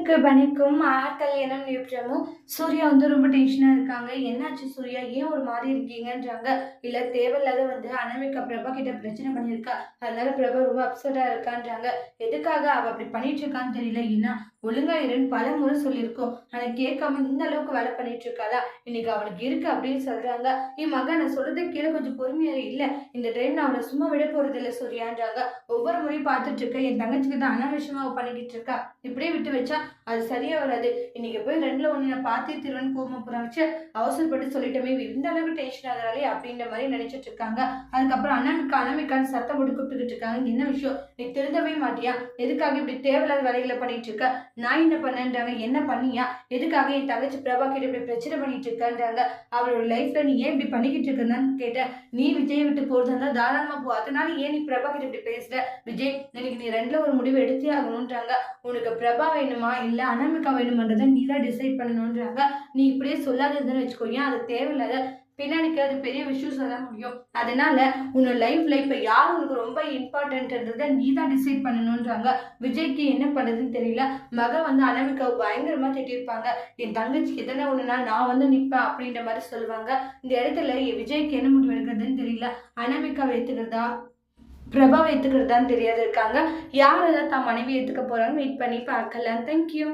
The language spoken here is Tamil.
பணிக்கு பணிக்கும் கல்யாணம் நியூட்ரமும் சூர்யா வந்து ரொம்ப டென்ஷனாக இருக்காங்க. என்னாச்சு சூர்யா? ஏன் ஒரு மாதிரி இருக்கீங்கன்றாங்க. இல்லை தேவையில்லாத வந்து அனமிகா பிரபா கிட்ட பிரச்சனை பண்ணியிருக்கா. அதனால பிரபா ரொம்ப அப்செட்டாக இருக்கான்றாங்க. எதுக்காக அவள் அப்படி பண்ணிட்டு இருக்கான்னு தெரியல. ஏன்னா ஒழுங்கா இருன்னு பல முறை சொல்லியிருக்கோம். ஆனால் கேட்காம இந்த அளவுக்கு வேலை பண்ணிட்டு இருக்காளா? இன்னைக்கு அவளுக்கு இருக்கு அப்படின்னு சொல்றாங்க. என் மகன் நான் சொல்றதை கீழே கொஞ்சம் பொறுமையா இல்லை இந்த டைம் நான் அவளை சும்மா விட போறது இல்லை சூர்யான்றாங்க. ஒவ்வொரு முறையும் பார்த்துட்டு இருக்க. என் தங்கச்சிக்கு தான் அனாவசியமாக பண்ணிக்கிட்டு இருக்கா. இப்படியே விட்டு வச்சா அது சரியா வராது. இன்னைக்கு போய் ரெண்டுல ஒண்ணு நான் பார்த்தே திருவன் கோம புறாச்சு அவசரப்பட்டு சொல்லிட்டோமே இந்த அளவுக்கு டென்ஷன் ஆகுறாளே அப்படின்ற மாதிரி நினைச்சிட்டு இருக்காங்க. அதுக்கப்புறம் அண்ணனுக்கு அனாமிக்கான்னு சத்தம் போட்டு கூப்பிட்டுக்கிட்டு இருக்காங்க. என்ன விஷயம்? நீ திருந்தவே மாட்டியா? எதுக்காக இப்படி தேவையில்லாத வேலைகளை பண்ணிட்டு இருக்க? நான் என்ன பண்ணேன்றாங்க? என்ன பண்ணியா? எதுக்காக என் தங்கச்சி பிரபா கிட்ட இப்படி பிரச்சனை பண்ணிட்டு இருக்கன்றாங்க? அவளோட லைஃப்ல நீ ஏன் இப்படி பண்ணிக்கிட்டு இருக்கன்னு கேட்டேன். நீ விஜய் விட்டு போறதா இருந்தா தாராளமா போ. அதனால ஏன் நீ பிரபா கிட்ட இப்படி பேசுற? விஜய் எனக்கு நீ ரெண்டுல ஒரு முடிவு எடுத்தே ஆகணும்ன்றாங்க. உனக்கு பிரபா வேணுமா? இல்லை அனாமிக்கா வேணுமன்றதை நீ தான் டிசைட் பண்ணணுன்றாங்க நீ இப்படியே சொல்லாததுன்னு வச்சுக்கோங்க அது தேவையில்லாத பின்னாடிக்கு அது பெரிய விஷயம் சொல்ல முடியும். அதனால உன்னோட லைஃப்ல இப்போ யார் உனக்கு ரொம்ப இம்பார்ட்டன்ட்ன்றத நீ தான் டிசைட் பண்ணணுன்றாங்க விஜய்க்கு என்ன பண்ணுறதுன்னு தெரியல. மக வந்து அனாமிக்காவை பயங்கரமாக திட்டிருப்பாங்க என் தங்கச்சிக்கு எதனா ஒன்றுனா நான் வந்து நிற்பேன் அப்படின்ற மாதிரி சொல்லுவாங்க. இந்த இடத்துல விஜய்க்கு என்ன முடிவு எடுக்கிறதுன்னு தெரியல. அனாமிக்காவை ஏற்றுக்கிறதா பிரபாவை தான் தெரியாது இருக்காங்க. யார் எதாவது தான் மனைவி ஏற்றுக்க போகிறாங்கன்னு வெயிட் பண்ணி பார்க்கலாம் தேங்க்யூ